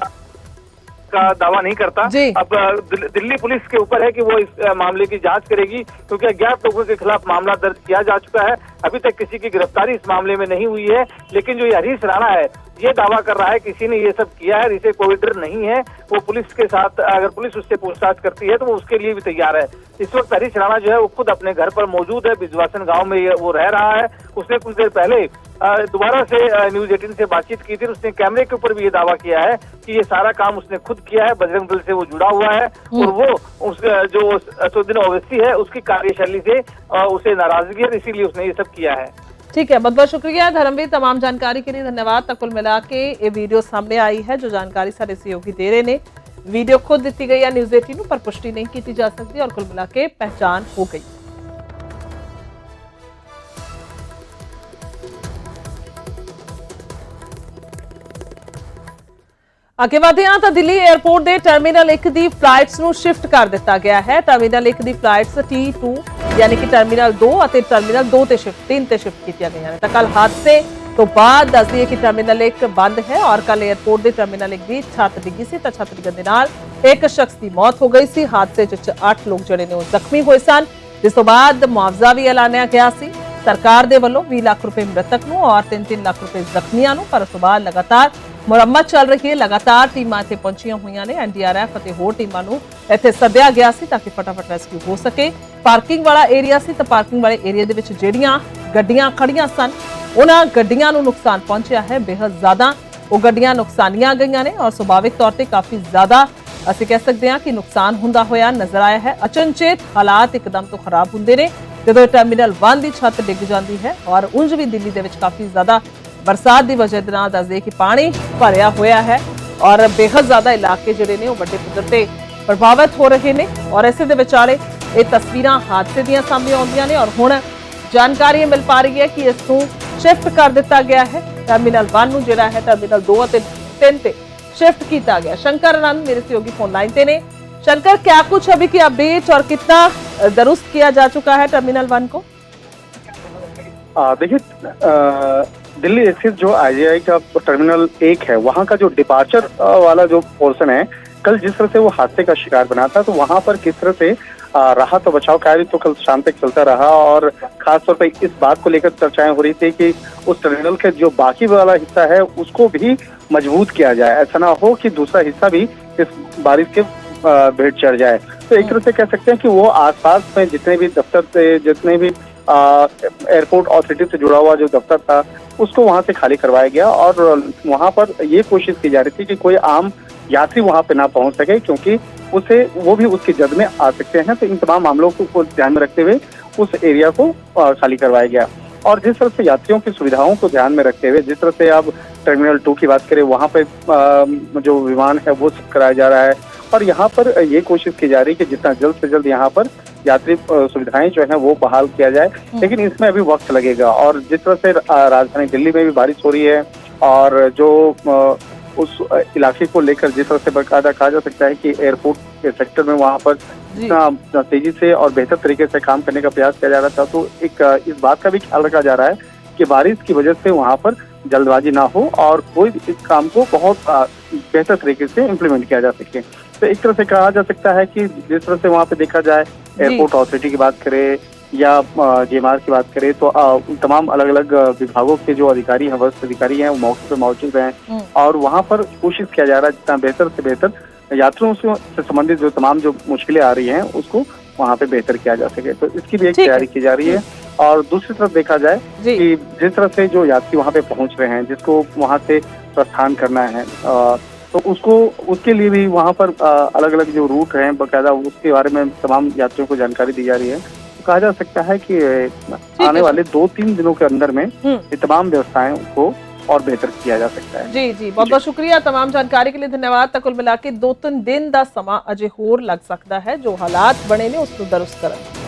का दावा नहीं करता। अब दिल्ली पुलिस के ऊपर है कि वो इस मामले की जाँच करेगी क्योंकि अज्ञात लोगों के खिलाफ मामला दर्ज किया जा चुका है। अभी तक किसी की गिरफ्तारी इस मामले में नहीं हुई है लेकिन जो ये हरीश राणा है ये दावा कर रहा है किसी ने ये सब किया है इसे कोई डर नहीं है। वो पुलिस के साथ अगर पुलिस उससे पूछताछ करती है तो वो उसके लिए भी तैयार है। इस वक्त हरीश राणा जो है वो खुद अपने घर पर मौजूद है बिजवासन गाँव में वो रह रहा है। उसने कुछ देर पहले दोबारा से न्यूज़ एटीन से बातचीत की थी उसने कैमरे के ऊपर भी ये दावा किया है कि ये सारा काम उसने खुद किया है बजरंग दल से वो जुड़ा हुआ है और वो उस जो असुद्दीन ओवैसी है उसकी कार्यशैली से उसे नाराज़गी है इसीलिए उसने ये सब किया है। ठीक है बहुत बहुत शुक्रिया। धर्मवीर, तमाम जानकारी के लिए धन्यवाद। तक कुल मिला के ये वीडियो सामने आई है, जो जानकारी सारे सहयोगी दे रहे ने वीडियो खुद दी गई है न्यूज़ एटीन पर पुष्टि नहीं की जा सकती और कुल मिला पहचान हो गई। अगे वे ਹਾਂ ਤਾਂ ਦਿੱਲੀ 에ਅਰਪੋਰਟ ਦੇ ਟਰਮੀਨਲ 1 ਦੀ ਫਲਾਈਟਸ ਨੂੰ ਸ਼ਿਫਟ ਕਰ ਦਿੱਤਾ ਗਿਆ ਹੈ ਟਰਮੀਨਲ 1 ਦੀ ਫਲਾਈਟਸ T2 ਯਾਨੀ ਕਿ ਟਰਮੀਨਲ 2 ਅਤੇ ਟਰਮੀਨਲ 2 ਤੇ ਸ਼ਿਫਟ 3 ਤੇ ਸ਼ਿਫਟ ਕੀਤੀਆਂ ਗਈਆਂ ਨੇ। ਤਾਂ ਕੱਲ ਹਾਦਸੇ ਤੋਂ ਬਾਅਦ ਦੱਸ ਦਈਏ ਕਿ ਟਰਮੀਨਲ 1 ਬੰਦ ਹੈ ਔਰ ਕੱਲ 에ਅਰਪੋਰਟ ਦੇ ਟਰਮੀਨਲ 1 ਦੀ ਛੱਤ ਡਿੱਗੀ ਸੀ, ਤਾਂ ਛੱਤ ਡਿੱਗਣ ਦੇ ਨਾਲ ਇੱਕ ਸ਼ਖਸ ਦੀ ਮੌਤ ਹੋ ਗਈ ਸੀ। ਹਾਦਸੇ 'ਚ 8 ਲੋਕ ਜਿਹੜੇ ਨੇ ਉਹ ਜ਼ਖਮੀ ਹੋਏ ਸਨ। ਜਿਸ ਤੋਂ ਬਾਅਦ ਮੁਆਵਜ਼ਾ ਵੀ ਐਲਾਨਿਆ ਗਿਆ ਸੀ। ਸਰਕਾਰ ਦੇ ਵੱਲੋਂ 20 ਲੱਖ ਰੁਪਏ ਮ੍ਰਿਤਕ ਨੂੰ ਔਰ 3-3 ਲੱਖ ਰੁਪਏ ਜ਼ਖਮੀਆਂ ਨੂੰ, ਪਰ ਉਸ ਤੋਂ ਬਾਅਦ ਲਗਾਤਾਰ ਮੁਰੰਮਤ ਚੱਲ ਰਹੀ ਹੈ। ਲਗਾਤਾਰ ਟੀਮਾਂ ਇੱਥੇ ਪਹੁੰਚੀਆਂ ਹੋਈਆਂ ਨੇ। ਐਨਡੀਆਰਐਫ ਅਤੇ ਹੋਰ ਟੀਮਾਂ ਨੂੰ ਇੱਥੇ ਸੱਦਿਆ ਗਿਆ ਸੀ ਤਾਂ ਕਿ ਫਟਾਫਟ ਰੈਸਕਿਊ ਹੋ ਸਕੇ। ਪਾਰਕਿੰਗ ਵਾਲਾ ਏਰੀਆ ਸੀ ਤਾਂ ਪਾਰਕਿੰਗ ਵਾਲੇ ਏਰੀਆ ਦੇ ਵਿੱਚ ਜਿਹੜੀਆਂ ਗੱਡੀਆਂ ਖੜੀਆਂ ਸਨ, ਉਹਨਾਂ ਗੱਡੀਆਂ ਨੂੰ ਨੁਕਸਾਨ ਪਹੁੰਚਿਆ ਹੈ। ਬੇहद ਜ਼ਿਆਦਾ ਉਹ ਗੱਡੀਆਂ ਨੁਕਸਾਨੀਆਂ ਗਈਆਂ ਨੇ ਔਰ ਸੁਭਾਵਿਕ ਤੌਰ ਤੇ ਕਾਫੀ ਜ਼ਿਆਦਾ ਅਸੀਂ ਕਹਿ ਸਕਦੇ ਹਾਂ ਕਿ ਨੁਕਸਾਨ ਹੁੰਦਾ ਹੋਇਆ ਨਜ਼ਰ ਆਇਆ ਹੈ। ਅਚਨਚੇਤ ਹਾਲਾਤ ਇੱਕਦਮ ਤੋਂ ਖਰਾਬ ਹੁੰਦੇ ਨੇ। ਜਦੋਂ ਇਹ ਟਰਮੀਨਲ 1 ਦੀ ਛੱਤ ਡਿੱਗ ਜਾਂਦੀ ਹੈ ਔਰ ਉਂਝ ਵੀ ਦਿੱਲੀ ਦੇ ਵਿੱਚ ਕਾਫੀ ਜ਼ਿਆਦਾ ਬਰਸਾਤ ਦੀ ਵਜ੍ਹਾ ਦੇ ਨਾਲ ਦੱਸਦੇ ਕਿ ਪਾਣੀ ਭਰਿਆ ਹੋਇਆ ਹੈ ਔਰ ਬੇਹੱਦ ਜ਼ਿਆਦਾ ਇਲਾਕੇ ਜਿਹੜੇ ਨੇ ਉਹ ਵੱਡੇ ਪੱਧਰ ਤੇ ਪ੍ਰਭਾਵਿਤ ਹੋ ਰਹੇ ਨੇ ਔਰ ਇਸੇ ਦੇ ਵਿਚਾਲੇ ਇਹ ਤਸਵੀਰਾਂ ਹਾਦਸੇ ਦੀਆਂ ਸਾਹਮਣੇ ਆਉਂਦੀਆਂ ਨੇ ਔਰ ਹੁਣ ਜਾਣਕਾਰੀ ਮਿਲ ਪਾ ਰਹੀ ਹੈ ਕਿ ਇਸ ਨੂੰ ਸ਼ਿਫਟ ਕਰ ਦਿੱਤਾ ਗਿਆ ਹੈ। ਟਰਮੀਨਲ 1 ਨੂੰ ਜਿਹੜਾ ਹੈ ਟਰਮੀਨਲ 2 ਅਤੇ 3 ਤੇ ਸ਼ਿਫਟ ਕੀਤਾ गया शंकर आनंद मेरे सहयोगी फोन लाइन पे ने शंकर क्या कुछ अभी की अपडेट और कितना दुरुस्त किया जा चुका है टर्मिनल वन को देखिए दिल्ली स्थित जो आईजीआई का टर्मिनल एक है, वहाँ का जो डिपार्चर वाला जो पोर्सन है, कल जिस तरह से वो हादसे का शिकार बना था तो वहाँ पर किस तरह से राहत और बचाव कार्य तो कल शाम तक चलता रहा और खासतौर पर इस बात को लेकर चर्चाएँ हो रही थी कि उस टर्मिनल के जो बाकी वाला हिस्सा है, उसको भी मज़बूत किया जाए। ऐसा ना हो कि दूसरा हिस्सा भी इस बारिश के भेंट चढ़ जाए। तो एक तरह से कह सकते हैं कि वो आसपास में जितने भी दफ्तर जितने भी एयरपोर्ट अथॉरिटी से जुड़ा हुआ जो दफ्तर था, उसको वहाँ से खाली करवाया गया और वहाँ पर ये कोशिश की जा रही थी कि कोई आम यात्री वहाँ पे ना पहुँच सके, क्योंकि उसे, वो भी उसकी जद में आ सकते हैं। तो इन तमाम मामलों को ध्यान में रखते हुए उस एरिया को खाली करवाया गया। और जिस तरह से यात्रियों की सुविधाओं को ध्यान में रखते हुए, जिस तरह से आप टर्मिनल टू की बात करें, वहाँ पे जो विमान है, वो कराया जा रहा है। और यहाँ पर ये कोशिश की जा रही है कि जितना जल्द से जल्द यहाँ पर यात्री सुविधाएँ जो है वो बहाल किया जाए। लेकिन इसमें अभी वक्त लगेगा और जिस तरह से राजधानी दिल्ली में भी बारिश हो रही है और जो उस इलाके को लेकर जिस तरह से बकायदा कहा जा सकता है कि एयरपोर्ट के सेक्टर में वहाँ पर इतना तेज़ी से और बेहतर तरीके से काम करने का प्रयास किया जा रहा था। तो एक इस बात का भी ख्याल रखा जा रहा है कि बारिश की वजह से वहाँ पर जल्दबाजी ना हो और कोई इस काम को बहुत बेहतर तरीके से इम्प्लीमेंट किया जा सके। तो एक तरह से कहा जा सकता है कि जिस तरह से वहाँ पे देखा जाए एयरपोर्ट अथॉरिटी की बात करें या जेएमआर की बात करें तो तमाम अलग अलग विभागों के जो अधिकारी हैं वरिष्ठ अधिकारी हैं वो मौके पर मौजूद हैं। हम्म। और वहाँ पर कोशिश किया जा रहा है जितना बेहतर से बेहतर यात्रियों से संबंधित जो तमाम जो मुश्किलें आ रही हैं उसको वहाँ पे बेहतर किया जा सके। तो इसकी भी एक तैयारी की जा रही है। और दूसरी तरफ़ देखा जाए कि जिस तरह से जो यात्री वहाँ पे पहुँच रहे हैं जिसको वहाँ से प्रस्थान करना है तो उसको उसके लिए भी वहाँ पर अलग अलग जो रूट हैं बकायदा उसके बारे में तमाम यात्रियों को जानकारी दी जा रही है। तो कहा जा सकता है कि आने वाले दो तीन दिनों के अंदर में हम्म। ये तमाम व्यवस्थाएँ को और बेहतर किया जा सकता है। जी जी बहुत बहुत शुक्रिया तमाम जानकारी के लिए धन्यवाद। तक मिला के दो तीन दिन का समा अजे होर लग सकता है जो हालात बने ने उसको दुरुस्त करना।